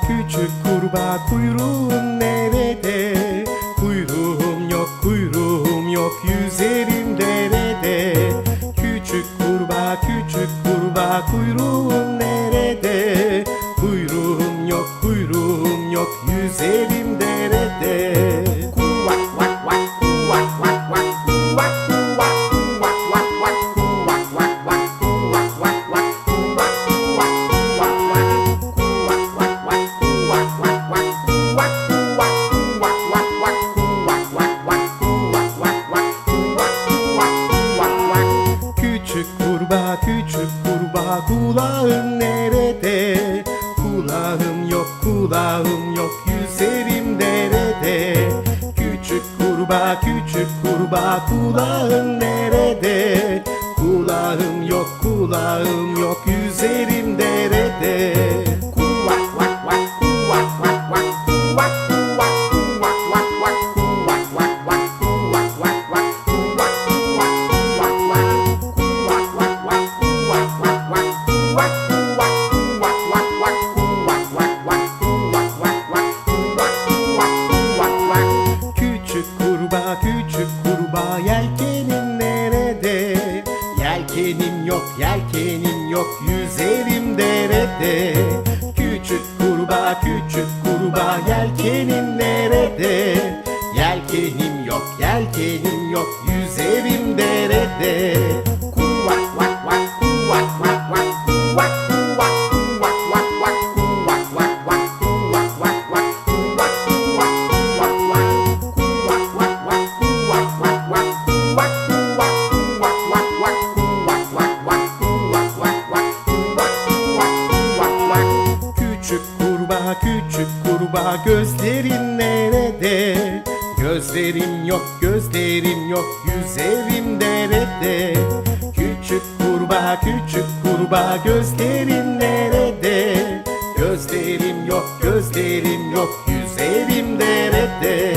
Küçük kurbağa kuyruğun nerede? Kuyruğum yok kuyruğum yok yüzerim derede Küçük kurbağa küçük kurbağa kuyruğun nerede? Kuyruğum yok kuyruğum yok yüzerim derede kurbağa küçük kurbağa kulağın nerede? Kulağım yok kulağım yok yüzerim derede Küçük kurbağa küçük kurbağa kulağın nerede? Kulağım yok kulağım yok yüzerim derede Yelkenim yok yelkenim yok yüzerim derede Küçük kurbağa küçük kurbağa yelkenin nerede? Yelkenim yok yelkenim küçük kurbağa gözlerin nerede? Gözlerim yok gözlerim yok yüzerim derede Küçük kurbağa küçük kurbağa gözlerin nerede? Gözlerim yok gözlerim yok yüzerim derede